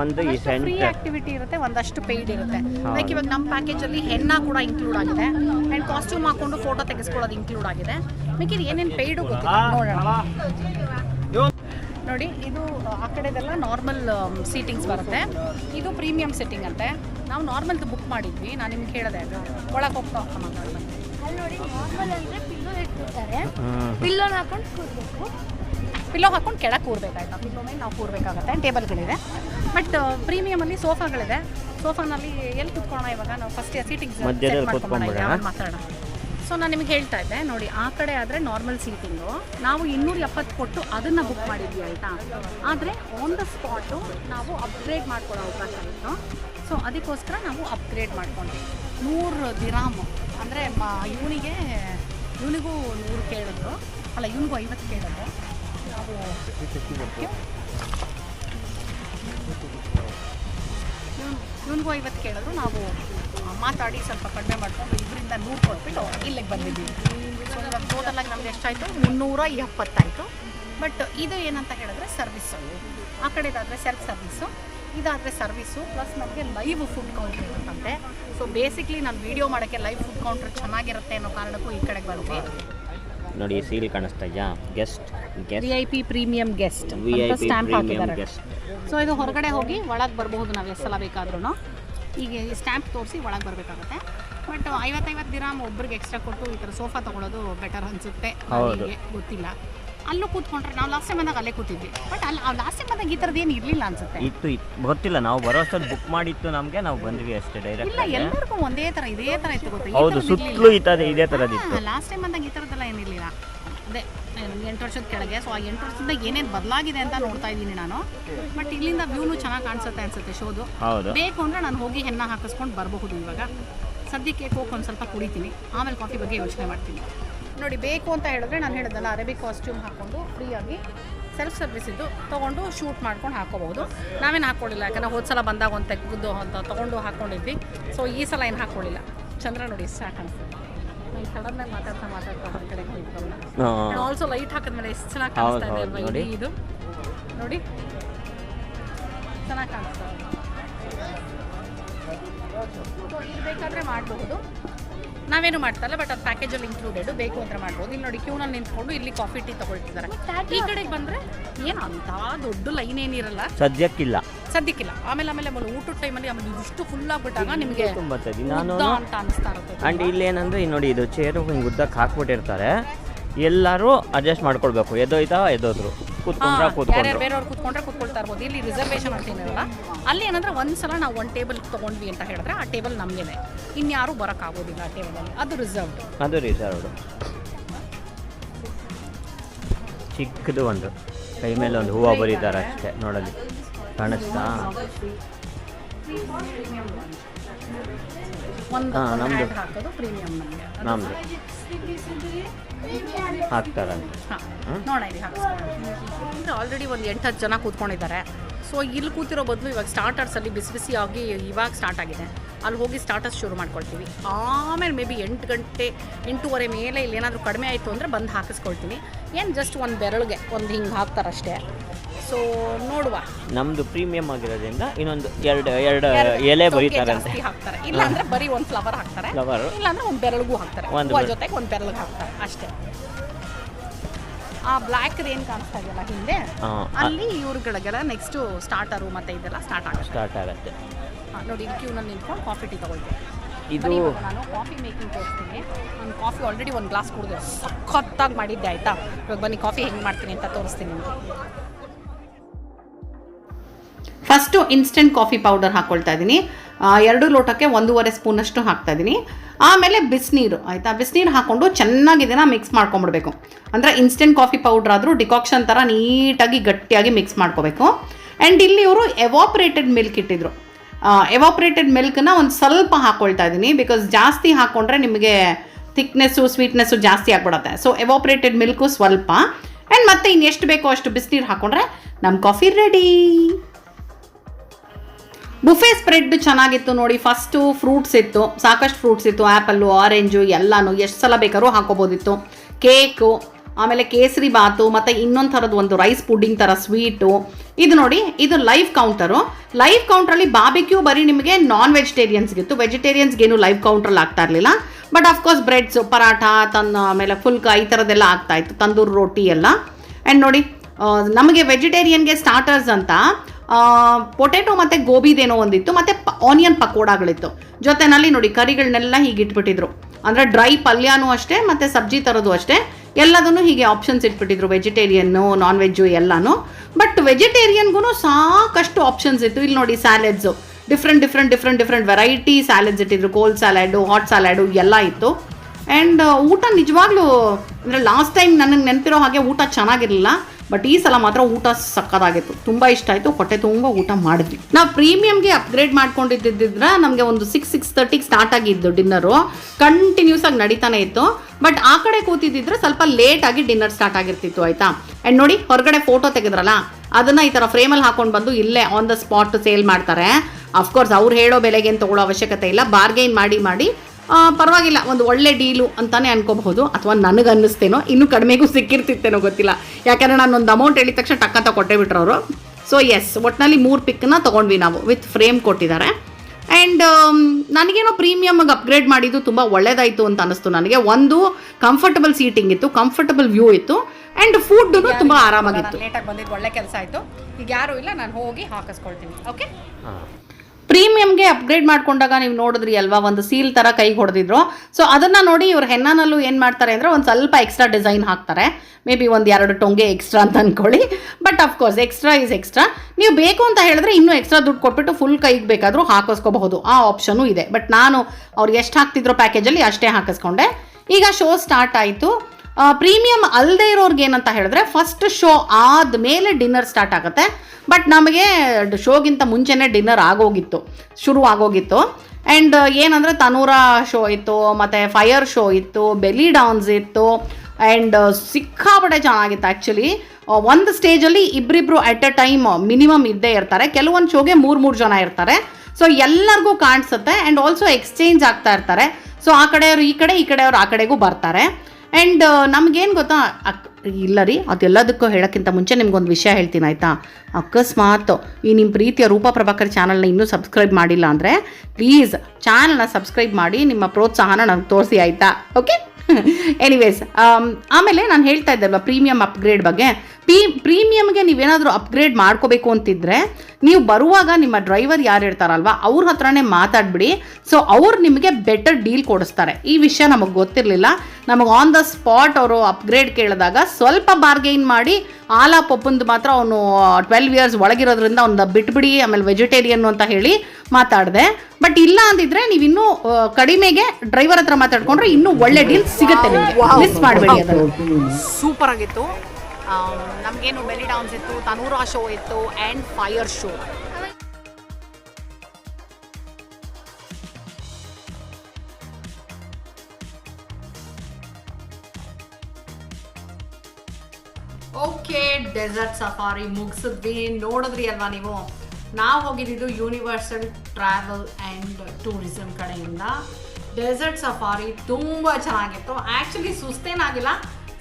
ಒಂದು ಫ್ರೀ ಆಕ್ಟಿವಿಟಿ ಇರುತ್ತೆ ಒಂದಷ್ಟು ಪೇಯ್ಡ್ ಇರುತ್ತೆ. ಲೈಕ್ ಇವಾಗ ನಮ್ಮ ಪ್ಯಾಕೇಜಲ್ಲಿ ಹೆಣ್ಣ ಕೂಡ ಇನ್ಕ್ಲೂಡ್ ಆಗಿದೆ. ಅಂಡ್ ಕಾಸ್ಟ್ಯೂಮ್ ಹಾಕೊಂಡು ಫೋಟೋ ತೆಗೆಸ್ಕೊಳ್ಳೋದು ಇನ್ಕ್ಲೂಡ್ ಆಗಿದೆ. ಮಿಕ್ಕಿದ ಏನೇನು ಪೇಯ್ಡ್ ಗೊತ್ತಿಲ್ಲ. ನೋಡೋಣ. ನೋಡಿ ಇದು ಆ ಕಡೆದೆಲ್ಲ ನಾರ್ಮಲ್ ಸೀಟಿಂಗ್ಸ್ ಬರುತ್ತೆ. ಇದು ಪ್ರೀಮಿಯಂ ಸಿಟ್ಟಿಂಗ್ ಅಂತೆ. ನಾವು ನಾರ್ಮಲ್ ಬುಕ್ ಮಾಡಿದ್ವಿ. ನಾನು ನಿಮ್ಗೆ ಹೇಳಿದೆ ಅದು. ಒಳಗೆ ಹೋಗ್ತಾ ಹೋಗ್ತಾ ಮಾತಾಡ್ತೀನಿ. ಅಲ್ಲಿ ನೋಡಿ ನಾರ್ಮಲ್ ಅಂದ್ರೆ ಪಿಲ್ಲೋ ಇಟ್ಟಿರ್ತಾರೆ. ಪಿಲ್ಲೋನ ಹಾಕೊಂಡು ಕೂರ್ಬೇಕು ಪಿಲ್ಲೋ ಹಾಕೊಂಡು ಕೆಳಗೆ ಕೂರ್ಬೇಕಾಯ್ತಾ. ಪಿಲ್ಲೋ ಮೇಲೆ ನಾವು ಕೂರ್ಬೇಕಾಗತ್ತೆ. ಟೇಬಲ್ಗಳಿದೆ ಬಟ್ ಪ್ರೀಮಿಯಮಲ್ಲಿ ಸೋಫಾಗಳಿದೆ. ಸೋಫಾನಲ್ಲಿ ಎಲ್ಲಿ ಕುತ್ಕೊಳ್ಳೋಣ ಇವಾಗ? ನಾವು ಫಸ್ಟ್ ಸೀಟಿಂಗ್? ಮಾತಾಡೋಣ? ಸೊ ನಾನು ನಿಮಗೆ ಹೇಳ್ತಾ ಇದ್ದೆ. ನೋಡಿ ಆ ಕಡೆ ಆದರೆ ನಾರ್ಮಲ್ ಸೀಟಿಂಗು ನಾವು ಇನ್ನೂರ ಎಪ್ಪತ್ತು ಕೊಟ್ಟು ಅದನ್ನು ಬುಕ್ ಮಾಡಿದ್ವಿ ಆಯಿತಾ? ಆದರೆ ಆನ್ ದ ಸ್ಪಾಟು ನಾವು ಅಪ್ಗ್ರೇಡ್ ಮಾಡ್ಕೊಳ್ಳೋ ಅವಕಾಶ ಇತ್ತು. ಸೊ ಅದಕ್ಕೋಸ್ಕರ ನಾವು ಅಪ್ಗ್ರೇಡ್ ಮಾಡ್ಕೊಂಡ್ವಿ. ನೂರು ದಿರಾಮು. ಅಂದರೆ ಮ ಇವನಿಗೆ ಇವನಿಗೂ ನೂರು ಕೇಳಿದ್ರು. ಅಲ್ಲ ಇವನಿಗೂ ಐವತ್ತು ಕೇಳಿದ್ರು. ನಾವು ಇವನಿಗೂ ಐವತ್ತು ಕೇಳಿದ್ರು ನಾವು ಮಾತಾಡಿ ಸ್ವಲ್ಪ ಕಡಿಮೆ ಮಾಡ್ಕೊಂಡು ಇದರಿಂದ ನೂರು ಕೊಟ್ಬಿಟ್ಟು ಇಲ್ಲಿಗೆ ಬಂದಿದ್ದೀವಿ. ಸೊ ಇವಾಗ ಟೋಟಲಾಗಿ ನಮ್ಗೆ ಎಷ್ಟಾಯಿತು? ಮುನ್ನೂರ ಎಪ್ಪತ್ತಾಯಿತು. ಬಟ್ ಇದು ಏನಂತ ಹೇಳಿದ್ರೆ ಸರ್ವಿಸ್ಸು ಆ ಕಡೆದಾದರೆ ಸೆಲ್ಫ್ ಸರ್ವಿಸ್ಸು ಇದಾದರೆ ಸರ್ವಿಸು ಪ್ಲಸ್ ನಮಗೆ ಲೈವ್ ಫುಡ್ ಕೌಂಟ್ರ್ ಇರುತ್ತಂತೆ. ಸೊ ಬೇಸಿಕ್ಲಿ ನಾನು ವೀಡಿಯೋ ಮಾಡೋಕ್ಕೆ ಲೈವ್ ಫುಡ್ ಕೌಂಟ್ರ್ ಚೆನ್ನಾಗಿರುತ್ತೆ ಅನ್ನೋ ಕಾರಣಕ್ಕೂ ಈ ಕಡೆಗೆ ಬಂದ್ವಿ. ನೋಡಿ ಸೀಲ್ ಕಾಣಿಸ್ತಾ ಇದೆಯಾ? Guest V guest I P premium guest V I P stamp ಹಾಕಿದ್ದಾರೆ. ಗೆಸ್ಟ್ ಸೊ ಇದು ಹೊರಗಡೆ ಹೋಗಿ ಒಳಗೆ ಬರಬಹುದು ನಾವು ಎಷ್ಟು ಸಲ ಬೇಕಾದ್ರೂ ಈಗ ಈ ಸ್ಟ್ಯಾಂಪ್ ತೋರಿಸಿ ಒಳಗೆ ಬರಬೇಕಾಗುತ್ತೆ. ಬಟ್ ಐವತ್ತೈವತ್ತು ದಿನ ಒಬ್ರಿಗೆ ಎಕ್ಸ್ಟ್ರಾ ಕೊಟ್ಟು ಈ ಥರ ಸೋಫಾ ತಗೊಳ್ಳೋದು ಬೆಟರ್ ಅನಿಸುತ್ತೆ. ಹೌದು. ಗೊತ್ತಿಲ್ಲ. ಅಲ್ಲೂ ಕೂತ್ಕೊಂಡ್ರೆ ನಾವು ಲಾಸ್ಟ್ ಟೈಮ್ ಬಂದಾಗ ಅಲ್ಲೇ ಕೂತಿದ್ವಿ. ಬಟ್ ಅಲ್ಲಿ ಲಾಸ್ಟ್ ಟೈಮ್ ಬಂದಾಗ ಈ ಥರದ್ದು ಏನು ಇರಲಿಲ್ಲ ಅನ್ಸುತ್ತೆ. ಇತ್ತು ಇತ್ತು. ಗೊತ್ತಿಲ್ಲ ನಾವು ಬರೋ ಅಷ್ಟೊಂದು ಬುಕ್ ಮಾಡಿತ್ತು ನಮಗೆ ನಾವು ಬಂದ್ವಿ ಅಷ್ಟೇ ಇಲ್ಲ ಡೈರೆಕ್ಟ್ ಎಲ್ಲರಿಗೂ ಒಂದೇ ಥರ ಇದೇ ಥರ ಇತ್ತು ಗೊತ್ತಾ? ಹೌದು ಸುತ್ತಲೂ ಈ ಥರ ಇದೇ ಥರದಿತ್ತು ಲಾಸ್ಟ್ ಟೈಮ್ ಬಂದಾಗ ಈ ಥರದ್ದೆಲ್ಲ ಏನಿರಲಿಲ್ಲ ಅದೇ ಎಂಟು ವರ್ಷದ ಕೆಳಗೆ ಸೊ ಆ ಎಂಟು ವರ್ಷದಿಂದ ಏನೇನು ಬದಲಾಗಿದೆ ಅಂತ ನೋಡ್ತಾ ಇದ್ದೀನಿ ನಾನು. ಬಟ್ ಇಲ್ಲಿಂದ ವ್ಯೂನು ಚೆನ್ನಾಗಿ ಕಾಣಿಸುತ್ತೆ ಅನ್ಸುತ್ತೆ ಶೋದು. ಹೌದು. ಬೇಕು ಅಂದರೆ ನಾನು ಹೋಗಿ ಹೆಣ್ಣ ಹಾಕಿಸ್ಕೊಂಡು ಬರಬಹುದು ಇವಾಗ. ಸದ್ಯಕ್ಕೆ ಕೋಕ್ ಒಂದು ಸ್ವಲ್ಪ ಕುಡಿತೀನಿ. ಆಮೇಲೆ ಕಾಫಿ ಬಗ್ಗೆ ಯೋಚನೆ ಮಾಡ್ತೀನಿ. ನೋಡಿ ಬೇಕು ಅಂತ ಹೇಳಿದ್ರೆ ನಾನು ಹೇಳಿದ್ನಲ್ಲ ಅರೇಬಿಕ್ ಕಾಸ್ಟ್ಯೂಮ್ ಹಾಕ್ಕೊಂಡು ಫ್ರೀಯಾಗಿ ಸೆಲ್ಫ್ ಸರ್ವಿಸ್ ಇದ್ದು ತೊಗೊಂಡು ಶೂಟ್ ಮಾಡ್ಕೊಂಡು ಹಾಕೋಬಹುದು. ನಾವೇನು ಹಾಕ್ಕೊಳ್ಳಿಲ್ಲ ಯಾಕಂದರೆ ಹೋದ ಸಲ ಬಂದಾಗ ಒಂದು ತೆಗೆದು ಅಂತ ತೊಗೊಂಡು ಹಾಕ್ಕೊಂಡಿದ್ವಿ ಸೊ ಈ ಸಲ ಏನು ಹಾಕ್ಕೊಳ್ಳಿಲ್ಲ ಚಂದ್ರ ನೋಡಿ ಸ್ಟಾರ್ಟ್ ಅನ್ಸುತ್ತೆ ನಾನು ಸಡನ್ನಾಗಿ ಮಾತಾಡ್ತಾ ಮಾತಾಡ್ತಾ ಹೊರ ಕಡೆ ಆಲ್ಸೋ ಲೈಟ್ ಹಾಕಿದ್ಮೇಲೆ ಎಷ್ಟು ಚೆನ್ನಾಗಿ ಕಾಣಿಸ್ತಾ ಇದೆ ಅಲ್ವಾ. ಇಡೀ ಇದು? ನೋಡಿ. ಚೆನ್ನಾಗಿ ಕಾಣಿಸ್ತಾ ಇದೆ. ಇದು ಬೇಕಾದರೆ ಮಾಡಬಹುದು. ನಾವೇನು ಮಾಡ್ತಾರಲ್ಲ ಬಟ್ ಅದು ಪ್ಯಾಕೇಜಲ್ಲಿ ಇನ್ಕ್ಲೂಡೆಡ್ ಬೇಕು ಅಂತ ಮಾಡ್ಬೋದು. ಇಲ್ಲಿ ನೋಡಿ ಕ್ಯೂನಲ್ಲಿ ನಿಂತ್ಕೊಂಡು ಇಲ್ಲಿ ಕಾಫಿ ಟೀ ತಗೊಳ್ತಿದ್ದಾರೆ. ಈ ಕಡೆಗೆ ಬಂದರೆ ಏನು ಅಂತ ದೊಡ್ಡ ಲೈನ್ ಏನಿರಲ್ಲ. ಸದ್ಯಕ್ಕಿಲ್ಲ. ಸದ್ಯಕ್ಕಿಲ್ಲ. ಆಮೇಲೆ ಆಮೇಲೆ ಆಮೇಲೆ ಊಟದ ಟೈಮಲ್ಲಿ ಆಮೇಲೆ ಇಷ್ಟು ಫುಲ್ ಆಗ್ಬಿಟ್ಟಾಗ ನಿಮಗೆ ಅಂತ ಅನಿಸ್ತಾ ಇರುತ್ತೆ ಆ್ಯಂಡ್ ಇಲ್ಲೇನಂದ್ರೆ ಈ ನೋಡಿ ಇದು ಚೇರು ಹಿಂಗೆ ಉದ್ದಕ್ಕೆ ಹಾಕ್ಬಿಟ್ಟಿರ್ತಾರೆ. ಎಲ್ಲರೂ ಅಡ್ಜಸ್ಟ್ ಮಾಡ್ಕೊಳ್ಬೇಕು. ಎದ್ದೋಯ್ತಾ ಎದ್ದೋದ್ರು. ಕೂತ್ಕೊಂಡ್ರ ಕೂತ್ಕೊಂಡ್ರೆ. ಬೇರೆಯವ್ರು ಕೂತ್ಕೊಂಡ್ರೆ ಕೂತ್ಕೊಳ್ತಾ ಇರ್ಬೋದು. ಇಲ್ಲಿ ರಿಸರ್ವೇಷನ್ ಅಂತ ಏನಿರಲ್ಲ ಅಲ್ಲಿ ಏನಂದ್ರೆ ಒಂದ್ಸಲ ನಾವು ಒಂದು ಟೇಬಲ್ ತೊಗೊಂಡ್ವಿ ಅಂತ ಹೇಳಿದ್ರೆ ಆ ಟೇಬಲ್ ನಮಗೇನೆ. ಇನ್ಯಾರು ಬರೋಕ್ಕಾಗೋದಿಲ್ಲ ಆ ಟೇಬಲಲ್ಲಿ ಅದು ರಿಸರ್ವ್ ಅದು ರಿಸರ್ವ್ಡ್ ಚಿಕ್ಕದು ಒಂದು. ಕೈ ಮೇಲೆ ಒಂದು ಹೂವು ಬರೀತಾರೆ ಅಷ್ಟೇ ನೋಡಲಿ ಕಾಣಿಸ್ತಾ? ಒಂದು ನಮ್ದು. ಹಾಕೋದು ಪ್ರೀಮಿಯಂ ನಮಗೆ ಹಾಕ್ತಾರಂತೆ ಹಾಕಿಸ್ಕೊಂಡು ಆಲ್ರೆಡಿ ಒಂದು ಎಂಟು ಹತ್ತು ಜನ ಕೂತ್ಕೊಂಡಿದ್ದಾರೆ. ಸೊ ಇಲ್ಲಿ ಕೂತಿರೋ ಬದಲು ಇವಾಗ ಸ್ಟಾರ್ಟರ್ಸಲ್ಲಿ ಬಿಸಿ ಬಿಸಿ ಆಗಿ ಇವಾಗ ಸ್ಟಾರ್ಟ್ ಆಗಿದೆ. ಅಲ್ಲಿ ಹೋಗಿ ಸ್ಟಾರ್ಟರ್ಸ್ ಶುರು ಮಾಡ್ಕೊಳ್ತೀವಿ. ಆಮೇಲೆ ಮೇ ಬಿ ಎಂಟು ಗಂಟೆ ಎಂಟೂವರೆ ಮೇಲೆ ಇಲ್ಲಿ ಏನಾದರೂ ಕಡಿಮೆ ಆಯಿತು ಅಂದರೆ ಬಂದು ಹಾಕಿಸ್ಕೊಳ್ತೀನಿ ಏನು ಜಸ್ಟ್ ಒಂದು ಬೆರಳಿಗೆ ಒಂದು ಹಿಂಗೆ ಹಾಕ್ತಾರಷ್ಟೇ. ಸೊ ನೋಡುವ. ನಮ್ದು ಪ್ರೀಮಿಯಂ ಆಗಿರೋದ್ರಿಂದ ಇನ್ನೊಂದು ಎರಡು ಎರಡು ಎಲೆ ಬರೀತಾರಂತೆ ಹಾಕ್ತಾರೆ. ಇಲ್ಲ ಅಂದ್ರೆ ಬರೀ ಒಂದು ಫ್ಲವರ್ ಹಾಕ್ತಾರೆ. ಫ್ಲವರು ಇಲ್ಲ ಅಂದ್ರೆ ಒಂದು ಬೆರಳಿಗೂ ಹಾಕ್ತಾರೆ. ಒಂದು ಹೂವ. ಜೊತೆಗೆ ಒಂದು ಬೆರಳಿಗೆ ಹಾಕ್ತಾರೆ. ಅಷ್ಟೇ. ಆ ಬ್ಲ್ಯಾಕ್ ಏನು ಕಾಣಿಸ್ತಾ ಇದೆಯಲ್ಲ ಹಿಂದೆ? ಅಲ್ಲಿ ಇವ್ರುಗಳಿಗೆಲ್ಲ ನೆಕ್ಸ್ಟ್ ಸ್ಟಾರ್ಟರು ಮತ್ತೆ ಇದೆಲ್ಲ ಸ್ಟಾರ್ಟ್ ಆಗುತ್ತೆ. ಸ್ಟಾರ್ಟ್ ಆಗುತ್ತೆ. ನೋಡಿ ಇಲ್ಲಿ ಕ್ಯೂನಲ್ಲಿ ನಿಂತ್ಕೊಂಡು ಕಾಫಿ ಟೀ ತಗೊಳ್ತೀನಿ. ಇದು ನಾನು ಕಾಫಿ ಮೇಕಿಂಗ್ ತೋರಿಸ್ತೀನಿ ನಾನು ಕಾಫಿ ಆಲ್ರೆಡಿ ಒಂದು ಗ್ಲಾಸ್ ಕುಡಿದೆ ಸಖತ್ತಾಗಿ ಮಾಡಿದ್ದೆ ಆಯಿತಾ? ಇವಾಗ ಬನ್ನಿ ಕಾಫಿ ಹೆಂಗೆ ಮಾಡ್ತೀನಿ ಅಂತ ತೋರಿಸ್ತೀನಿ ನಿಮಗೆ. ಫಸ್ಟು ಇನ್ಸ್ಟೆಂಟ್ ಕಾಫಿ ಪೌಡರ್ ಹಾಕ್ಕೊಳ್ತಾ ಇದ್ದೀನಿ. ಎರಡು ಲೋಟಕ್ಕೆ ಒಂದೂವರೆ ಸ್ಪೂನಷ್ಟು ಹಾಕ್ತಾ ಇದ್ದೀನಿ. ಆಮೇಲೆ ಬಿಸಿನೀರು, ಆಯಿತಾ? ಬಿಸಿನೀರು ಹಾಕ್ಕೊಂಡು ಚೆನ್ನಾಗಿ ಇದನ್ನು ಮಿಕ್ಸ್ ಮಾಡ್ಕೊಂಬಿಡ್ಬೇಕು ಅಂದರೆ ಇನ್ಸ್ಟೆಂಟ್ ಕಾಫಿ ಪೌಡ್ರ್ ಆದರೂ ಡಿಕಾಕ್ಷನ್ ಥರ ನೀಟಾಗಿ ಗಟ್ಟಿಯಾಗಿ ಮಿಕ್ಸ್ ಮಾಡ್ಕೋಬೇಕು. ಆ್ಯಂಡ್ ಇಲ್ಲಿ ಇವರು ಎವಾಪ್ರೇಟೆಡ್ ಮಿಲ್ಕ್ ಇಟ್ಟಿದ್ರು. ಎವಾಪ್ರೇಟೆಡ್ ಮಿಲ್ಕ್ನ ಒಂದು ಸ್ವಲ್ಪ ಹಾಕ್ಕೊಳ್ತಾ ಇದ್ದೀನಿ ಬಿಕಾಸ್ ಜಾಸ್ತಿ ಹಾಕ್ಕೊಂಡ್ರೆ ನಿಮಗೆ ಥಿಕ್ನೆಸ್ಸು ಸ್ವೀಟ್ನೆಸ್ಸು ಜಾಸ್ತಿ ಆಗ್ಬಿಡತ್ತೆ. ಸೊ ಎವಾಪ್ರೇಟೆಡ್ ಮಿಲ್ಕು ಸ್ವಲ್ಪ. ಆ್ಯಂಡ್ ಮತ್ತೆ ಇನ್ನೆಷ್ಟು ಬೇಕೋ ಅಷ್ಟು ಬಿಸಿನೀರು ಹಾಕ್ಕೊಂಡ್ರೆ ನಮ್ಮ ಕಾಫಿ ರೆಡಿ ಬುಫೆ ಸ್ಪ್ರೆಡ್ ಚೆನ್ನಾಗಿತ್ತು ನೋಡಿ. ಫಸ್ಟು ಫ್ರೂಟ್ಸ್ ಇತ್ತು. ಸಾಕಷ್ಟು ಫ್ರೂಟ್ಸ್ ಇತ್ತು. ಆ್ಯಪಲ್ಲು ಆರೆಂಜು ಎಲ್ಲಾನು ಎಷ್ಟು ಸಲ ಬೇಕಾದ್ರೂ ಹಾಕೋಬೋದಿತ್ತು. ಕೇಕು ಆಮೇಲೆ ಕೇಸರಿ ಬಾತು, ಮತ್ತು ಇನ್ನೊಂದು ಥರದ್ದು ಒಂದು ರೈಸ್ ಪುಡ್ಡಿಂಗ್ ಥರ ಸ್ವೀಟು ಇದು ನೋಡಿ, ಇದು ಲೈವ್ ಕೌಂಟರು ಲೈವ್ ಕೌಂಟ್ರಲ್ಲಿ ಬಾಬಿಕ್ಯೂ ಬರೀ ನಿಮಗೆ ನಾನ್ ವೆಜಿಟೇರಿಯನ್ಸ್ಗಿತ್ತು ವೆಜಿಟೇರಿಯನ್ಸ್ಗೇನು ಲೈವ್ ಕೌಂಟ್ರಲ್ಲಿ ಆಗ್ತಾ ಇರಲಿಲ್ಲ. ಬಟ್ ಅಫ್ಕೋರ್ಸ್ ಬ್ರೆಡ್ಸು ಪರಾಠ, ತನ್ನ ಆಮೇಲೆ ಫುಲ್ಕ ಈ ಥರದ್ದೆಲ್ಲ ಆಗ್ತಾ ಇತ್ತು. ತಂದೂರು ರೋಟಿ ಎಲ್ಲ. ಆ್ಯಂಡ್ ನೋಡಿ ನಮಗೆ ವೆಜಿಟೇರಿಯನ್ಗೆ ಸ್ಟಾರ್ಟರ್ಸ್ ಅಂತ ಪೊಟೆಟೊ ಮತ್ತು ಗೋಬಿದೇನೋ ಒಂದಿತ್ತು, ಮತ್ತು ಆನಿಯನ್ ಪಕೋಡಾಗಳಿತ್ತು. ಜೊತೆನಲ್ಲಿ ನೋಡಿ, ಕರಿಗಳನ್ನೆಲ್ಲ ಹೀಗೆ ಇಟ್ಬಿಟ್ಟಿದ್ರು. ಅಂದರೆ ಡ್ರೈ ಪಲ್ಯನೂ ಅಷ್ಟೇ, ಮತ್ತು ಸಬ್ಜಿ ಥರದ್ದು ಅಷ್ಟೇ. ಎಲ್ಲದನ್ನು ಹೀಗೆ ಆಪ್ಷನ್ಸ್ ಇಟ್ಬಿಟ್ಟಿದ್ರು ವೆಜಿಟೇರಿಯನ್ನು ನಾನ್ ವೆಜ್ಜು ಎಲ್ಲಾನು. ಬಟ್ ವೆಜಿಟೇರಿಯನ್ಗೂ ಸಾಕಷ್ಟು ಆಪ್ಷನ್ಸ್ ಇತ್ತು. ಇಲ್ಲಿ ನೋಡಿ salads different different different different variety salads ಇಟ್ಟಿದ್ರು. ಕೋಲ್ಡ್ ಸ್ಯಾಲೆಡು ಹಾಟ್ ಸ್ಯಾಲೆಡು ಎಲ್ಲ ಇತ್ತು. ಆ್ಯಂಡ್ ಊಟ ನಿಜವಾಗ್ಲೂ, ಅಂದರೆ ಲಾಸ್ಟ್ ಟೈಮ್ ನನಗೆ ನೆನಪಿರೋ ಹಾಗೆ ಊಟ ಚೆನ್ನಾಗಿರಲಿಲ್ಲ. ಬಟ್ ಈ ಸಲ ಮಾತ್ರ ಊಟ ಸಕ್ಕತ್ತಾಗಿತ್ತು ತುಂಬ ಇಷ್ಟ ಆಯಿತು. ಹೊಟ್ಟೆ ತುಂಬ ಊಟ ಮಾಡಿದ್ವಿ. ನಾವು ಪ್ರೀಮಿಯಂಗೆ ಅಪ್ಗ್ರೇಡ್ ಮಾಡ್ಕೊಂಡಿದ್ದಿದ್ರೆ ನಮಗೆ ಒಂದು ಸಿಕ್ಸ್ ಸಿಕ್ಸ್ ತರ್ಟಿಗೆ ಸ್ಟಾರ್ಟ್ ಆಗಿದ್ದು ಡಿನ್ನರು ಕಂಟಿನ್ಯೂಸ್ ಆಗಿ ನಡೀತಾನೆ ಇತ್ತು. ಬಟ್ ಆ ಕಡೆ ಕೂತಿದ್ದಿದ್ರೆ ಸ್ವಲ್ಪ ಲೇಟ್ ಆಗಿ ಡಿನ್ನರ್ ಸ್ಟಾರ್ಟ್ ಆಗಿರ್ತಿತ್ತು, ಆಯ್ತಾ? ಆ್ಯಂಡ್ ನೋಡಿ, ಹೊರಗಡೆ ಫೋಟೋ ತೆಗೆದ್ರಲ್ಲ? ಅದನ್ನ ಈ ಥರ ಫ್ರೇಮಲ್ಲಿ ಹಾಕೊಂಡು ಬಂದು ಇಲ್ಲೇ ಆನ್ ದ ಸ್ಪಾಟ್ ಸೇಲ್ ಮಾಡ್ತಾರೆ. ಅಫ್ಕೋರ್ಸ್ ಅವ್ರು ಹೇಳೋ ಬೆಲೆಗೆ ತಗೊಳ್ಳೋ ಅವಶ್ಯಕತೆ ಇಲ್ಲ. ಬಾರ್ಗೈನ್ ಮಾಡಿ ಮಾಡಿ ಪರವಾಗಿಲ್ಲ ಒಂದು ಒಳ್ಳೆ ಡೀಲು ಅಂತಾನೆ ಅನ್ಕೋಬಹುದು ಅಥವಾ ನನಗೆ ಅನ್ನಿಸ್ತೇನೋ ಇನ್ನೂ ಕಡಿಮೆಗೂ ಸಿಕ್ಕಿರ್ತಿತ್ತೇನೋ ಗೊತ್ತಿಲ್ಲ. ಯಾಕಂದ್ರೆ ನಾನು ಒಂದು ಅಮೌಂಟ್ ಹೇಳಿದ ತಕ್ಷಣ ಟಕ್ಕ ಅಂತ ಕೊಟ್ಟೇ ಬಿಟ್ರು ಅವರು. ಸೊ ಎಸ್ ಒಟ್ಟಿನಲ್ಲಿ ಮೂರು ಪಿಕ್ನ ತೊಗೊಂಡ್ವಿ ನಾವು ವಿತ್ ಫ್ರೇಮ್ ಕೊಟ್ಟಿದ್ದಾರೆ. ಆ್ಯಂಡ್ ನನಗೇನೋ ಪ್ರೀಮಿಯಮ್ಗೆ ಅಪ್ಗ್ರೇಡ್ ಮಾಡಿದ್ದು ತುಂಬ ಒಳ್ಳೇದಾಯಿತು ಅಂತ ಅನಿಸ್ತು ನನಗೆ. ಒಂದು ಕಂಫರ್ಟಬಲ್ ಸೀಟಿಂಗ್ ಇತ್ತು ಕಂಫರ್ಟಬಲ್ ವ್ಯೂ ಇತ್ತು ಆ್ಯಂಡ್ ಫುಡ್ ತುಂಬ ಆರಾಮಾಗಿತ್ತು. ಲೇಟಾಗಿ ಬಂದಿದ್ದು ಒಳ್ಳೆ ಕೆಲಸ ಆಯಿತು. ಈಗ ಯಾರೂ ಇಲ್ಲ ನಾನು ಹೋಗಿ ಹಾಕಿಸ್ಕೊಳ್ತೀನಿ ಓಕೆ ಪ್ರೀಮಿಯಮ್ಗೆ ಅಪ್ಗ್ರೇಡ್ ಮಾಡ್ಕೊಂಡಾಗ ನೀವು ನೋಡಿದ್ರಿ ಅಲ್ವಾ? ಒಂದು ಸೀಲ್ ಥರ ಕೈಗೆ ಹೊಡೆದಿದ್ರು. ಸೊ ಅದನ್ನು ನೋಡಿ ಇವ್ರು ಹೆನ್ನನಲ್ಲೂ ಏನು ಮಾಡ್ತಾರೆ ಅಂದರೆ ಒಂದು ಸ್ವಲ್ಪ ಎಕ್ಸ್ಟ್ರಾ ಡಿಸೈನ್ ಹಾಕ್ತಾರೆ. ಮೇ ಬಿ ಒಂದು ಎರಡು ಟೊಂಗೆ ಎಕ್ಸ್ಟ್ರಾ ಅಂತ ಅನ್ಕೊಳ್ಳಿ. But of course extra is extra ನೀವು ಬೇಕು ಅಂತ ಹೇಳಿದ್ರೆ ಇನ್ನೂ ಎಕ್ಸ್ಟ್ರಾ ದುಡ್ಡು ಕೊಟ್ಬಿಟ್ಟು ಫುಲ್ ಕೈಗೆ ಬೇಕಾದರೂ ಹಾಕಿಸ್ಕೋಬಹುದು. ಆ ಆಪ್ಷನ್ ಇದೆ. ಬಟ್ ನಾನು ಅವ್ರು ಎಷ್ಟು ಹಾಕ್ತಿದ್ರು ಪ್ಯಾಕೇಜಲ್ಲಿ ಅಷ್ಟೇ ಹಾಕಿಸ್ಕೊಂಡೆ. ಈಗ ಶೋ ಸ್ಟಾರ್ಟ್ ಆಯಿತು. ಪ್ರೀಮಿಯಂ ಅಲ್ಲದೆ ಇರೋರ್ಗೆ ಏನಂತ ಹೇಳಿದ್ರೆ ಫಸ್ಟ್ ಶೋ ಆದಮೇಲೆ ಡಿನ್ನರ್ ಸ್ಟಾರ್ಟ್ ಆಗುತ್ತೆ. ಬಟ್ ನಮಗೆ ಶೋಗಿಂತ ಮುಂಚೆನೇ ಡಿನ್ನರ್ ಆಗೋಗಿತ್ತು ಶುರು ಆಗೋಗಿತ್ತು ಆ್ಯಂಡ್ ಏನಂದರೆ ತನೂರ ಶೋ ಇತ್ತು, ಮತ್ತು ಫೈರ್ ಶೋ ಇತ್ತು ಬೆಲಿ ಡಾನ್ಸ್ ಇತ್ತು. ಆ್ಯಂಡ್ ಸಿಕ್ಕಾಪಟ್ಟೆ ಚೆನ್ನಾಗಿತ್ತು ಆ್ಯಕ್ಚುಲಿ ಒಂದು ಸ್ಟೇಜಲ್ಲಿ ಇಬ್ಬರಿಬ್ರು ಅಟ್ ಎ ಟೈಮ್ ಮಿನಿಮಮ್ ಇದ್ದೇ ಇರ್ತಾರೆ. ಕೆಲವೊಂದು ಶೋಗೆ ಮೂರು ಮೂರು ಜನ ಇರ್ತಾರೆ. ಸೊ ಎಲ್ಲರಿಗೂ ಕಾಣಿಸುತ್ತೆ. ಆ್ಯಂಡ್ ಆಲ್ಸೋ ಎಕ್ಸ್ಚೇಂಜ್ ಆಗ್ತಾ ಇರ್ತಾರೆ. ಸೊ ಆ ಕಡೆಯವರು ಈ ಕಡೆ, ಈ ಕಡೆಯವರು ಆ ಕಡೆಗೂ ಬರ್ತಾರೆ. ಆ್ಯಂಡ್ ನಮಗೇನು ಗೊತ್ತಾ? ಅಕ್, ಇಲ್ಲ ರೀ, ಅದೆಲ್ಲದಕ್ಕೂ ಹೇಳೋಕ್ಕಿಂತ ಮುಂಚೆ ನಿಮ್ಗೊಂದು ವಿಷಯ ಹೇಳ್ತೀನಿ, ಆಯಿತಾ? ಅಕಸ್ಮಾತ್ ಈ ನಿಮ್ಮ ಪ್ರೀತಿಯ ರೂಪ ಪ್ರಭಾಕರ್ ಚಾನಲ್ನ ಇನ್ನೂ ಸಬ್ಸ್ಕ್ರೈಬ್ ಮಾಡಿಲ್ಲ ಅಂದರೆ ಪ್ಲೀಸ್ ಚಾನಲ್ನ ಸಬ್ಸ್ಕ್ರೈಬ್ ಮಾಡಿ, ನಿಮ್ಮ ಪ್ರೋತ್ಸಾಹನ ನನಗೆ ತೋರಿಸಿ, ಆಯಿತಾ? ಓಕೆ ಎನಿವೇಸ್ ಆಮೇಲೆ ನಾನು ಹೇಳ್ತಾ ಇದ್ದಲ್ವ ಪ್ರೀಮಿಯಂ ಅಪ್ಗ್ರೇಡ್ ಬಗ್ಗೆ? ಪಿ ಪ್ರೀಮಿಯಮ್ಗೆ ನೀವೇನಾದರೂ ಅಪ್ಗ್ರೇಡ್ ಮಾಡ್ಕೋಬೇಕು ಅಂತಿದ್ರೆ ನೀವು ಬರುವಾಗ ನಿಮ್ಮ ಡ್ರೈವರ್ ಯಾರು ಇರ್ತಾರಲ್ವ ಅವ್ರ ಹತ್ರನೇ ಮಾತಾಡ್ಬಿಡಿ. ಸೊ ಅವ್ರು ನಿಮಗೆ ಬೆಟರ್ ಡೀಲ್ ಕೊಡಿಸ್ತಾರೆ. ಈ ವಿಷಯ ನಮಗೆ ಗೊತ್ತಿರಲಿಲ್ಲ. ನಮಗೆ ಆನ್ ದ ಸ್ಪಾಟ್ ಅವರು ಅಪ್ಗ್ರೇಡ್ ಕೇಳಿದಾಗ ಸ್ವಲ್ಪ ಬಾರ್ಗೈನ್ ಮಾಡಿ ಆಲಾ ಪಪ್ಪಂದು ಮಾತ್ರ ಅವನು ಟ್ವೆಲ್ವ್ ಇಯರ್ಸ್ ಒಳಗಿರೋದ್ರಿಂದ ಅವನ ಬಿಟ್ಬಿಡಿ ಆಮೇಲೆ ವೆಜಿಟೇರಿಯನ್ ಅಂತ ಹೇಳಿ ಮಾತಾಡಿದೆ. ಬಟ್ ಇಲ್ಲ ಅಂದಿದ್ರೆ ನೀವು ಇನ್ನೂ ಕಡಿಮೆಗೆ ಡ್ರೈವರ್ ಹತ್ರ ಮಾತಾಡ್ಕೊಂಡ್ರೆ ಇನ್ನೂ ಒಳ್ಳೆ ಡೀಲ್ ಸಿಗುತ್ತೆ ನಿಮಗೆ. ಮಿಸ್ ಮಾಡಬೇಡಿ ಸೂಪರ್ ಆಗಿತ್ತು. ನಮಗೇನು ಬೆಲಿ ಡಾನ್ಸ್ ಇತ್ತು, ತನೂರಾ ಶೋ ಇತ್ತು and fire show okay desert safari ಮುಗಿಸಿದ್ವಿ. ನೋಡಿದ್ರಿ ಅಲ್ವಾ ನೀವು? ನಾವು ಹೋಗಿದ್ದು ಯೂನಿವರ್ಸಲ್ ಟ್ರಾವೆಲ್ ಆ್ಯಂಡ್ ಟೂರಿಸಮ್ ಕಡೆಯಿಂದ. ಡೆಸರ್ಟ್ ಸಫಾರಿ ತುಂಬ ಚೆನ್ನಾಗಿತ್ತು. ಆ್ಯಕ್ಚುಲಿ ಸುಸ್ತೇನಾಗಿಲ್ಲ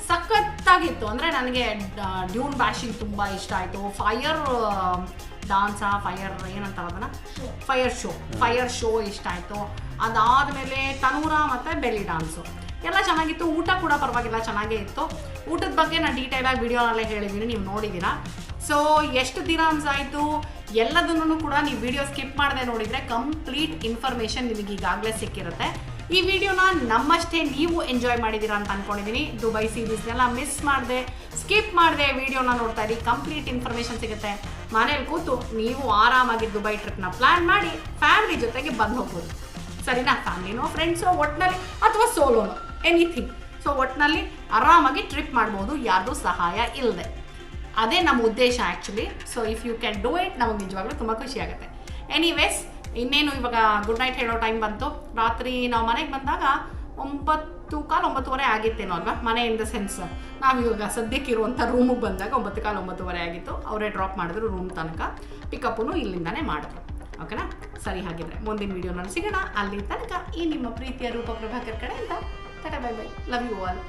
ಸಖತ್ತಾಗಿತ್ತು. ಅಂದರೆ ನನಗೆ ಡ್ಯೂನ್ ಬ್ಯಾಶಿಂಗ್ ತುಂಬ ಇಷ್ಟ ಆಯಿತು. ಫೈರ್ ಡಾನ್ಸಾ ಫೈರ್ ಏನಂತ ಅದನ್ನು? Fire show. ಫೈರ್ ಶೋ ಇಷ್ಟ ಆಯಿತು. ಅದಾದಮೇಲೆ ತನೂರ ಮತ್ತು ಬೆಲಿ ಡಾನ್ಸು. ಎಲ್ಲ ಚೆನ್ನಾಗಿತ್ತು. ಊಟ ಕೂಡ ಪರವಾಗಿಲ್ಲ ಚೆನ್ನಾಗೇ ಇತ್ತು. ಊಟದ ಬಗ್ಗೆ ನಾನು ಡೀಟೇಲಾಗಿ ವಿಡಿಯೋನಲ್ಲೇ ಹೇಳಿದ್ದೀನಿ ನೀವು ನೋಡಿದ್ದೀರಾ ಸೊ ಎಷ್ಟು ದಿನ ಅನ್ಸಾಯಿತು ಎಲ್ಲದನ್ನು ಕೂಡ ನೀವು ವಿಡಿಯೋ ಸ್ಕಿಪ್ ಮಾಡದೆ ನೋಡಿದರೆ ಕಂಪ್ಲೀಟ್ ಇನ್ಫಾರ್ಮೇಷನ್ ನಿಮಗೆ ಈಗಾಗಲೇ ಸಿಕ್ಕಿರುತ್ತೆ. ಈ ವಿಡಿಯೋನ ನಮ್ಮಷ್ಟೇ ನೀವು ಎಂಜಾಯ್ ಮಾಡಿದ್ದೀರಾ ಅಂತ ಅನ್ಕೊಂಡಿದ್ದೀನಿ ದುಬೈ ಸೀರೀಸ್ನೆಲ್ಲ ಮಿಸ್ ಮಾಡಿದೆ ಸ್ಕಿಪ್ ಮಾಡಿದೆ, ವಿಡಿಯೋನ ನೋಡ್ತಾ ಇರಿ ಕಂಪ್ಲೀಟ್ ಇನ್ಫಾರ್ಮೇಷನ್ ಸಿಗುತ್ತೆ. ಮನೇಲಿ ಕೂತು ನೀವು ಆರಾಮಾಗಿ ದುಬೈ ಟ್ರಿಪ್ನ ಪ್ಲ್ಯಾನ್ ಮಾಡಿ ಫ್ಯಾಮಿಲಿ ಜೊತೆಗೆ ಬಂದು ಹೋಗ್ಬೋದು. ಸರಿನಾ? ಫ್ಯಾಮಿಲಿನೋ ಫ್ರೆಂಡ್ಸೋ ಒಟ್ಟಿನಲ್ಲಿ ಅಥವಾ ಸೋಲೋನೋ ಎನಿಥಿಂಗ್ ಸೊ ಒಟ್ಟಿನಲ್ಲಿ ಆರಾಮಾಗಿ ಟ್ರಿಪ್ ಮಾಡ್ಬೋದು, ಯಾರ್ದು ಸಹಾಯ ಇಲ್ಲದೆ ಅದೇ ನಮ್ಮ ಉದ್ದೇಶ actually so if you can do it ನಮಗೆ ನಿಜವಾಗ್ಲೂ ತುಂಬ ಖುಷಿಯಾಗುತ್ತೆ ಎನಿವೇಸ್ ಇನ್ನೇನು ಇವಾಗ ಗುಡ್ ನೈಟ್ ಹೇಳೋ ಟೈಮ್ ಬಂತು. ರಾತ್ರಿ ನಾವು ಮನೆಗೆ ಬಂದಾಗ ಒಂಬತ್ತು ಕಾಲು ಒಂಬತ್ತುವರೆ ಆಗಿತ್ತೇನೋ ಅಲ್ವಾ? ಮನೆ ಇನ್ ದ ಸೆನ್ಸ್ ನಾವು ಇವಾಗ ಸದ್ಯಕ್ಕೆ ಇರುವಂಥ ರೂಮಿಗೆ ಬಂದಾಗ ಒಂಬತ್ತು ಕಾಲು ಒಂಬತ್ತುವರೆ ಆಗಿತ್ತು. ಅವರೇ ಡ್ರಾಪ್ ಮಾಡಿದ್ರು ರೂಮ್ ತನಕ. ಪಿಕಪ್ಪು ಇಲ್ಲಿಂದಾನೇ ಮಾಡಿದ್ರು. ಓಕೆನಾ ಸರಿ ಹಾಗಿದ್ರೆ ಮುಂದಿನ ವಿಡಿಯೋನಲ್ಲಿ ಸಿಗೋಣ. ಅಲ್ಲಿ ತನಕ ಈ ನಿಮ್ಮ ಪ್ರೀತಿಯ ರೂಪ ಪ್ರಭಾಕರ್ ಕಡೆಯಿಂದ. Tata bye bye love you all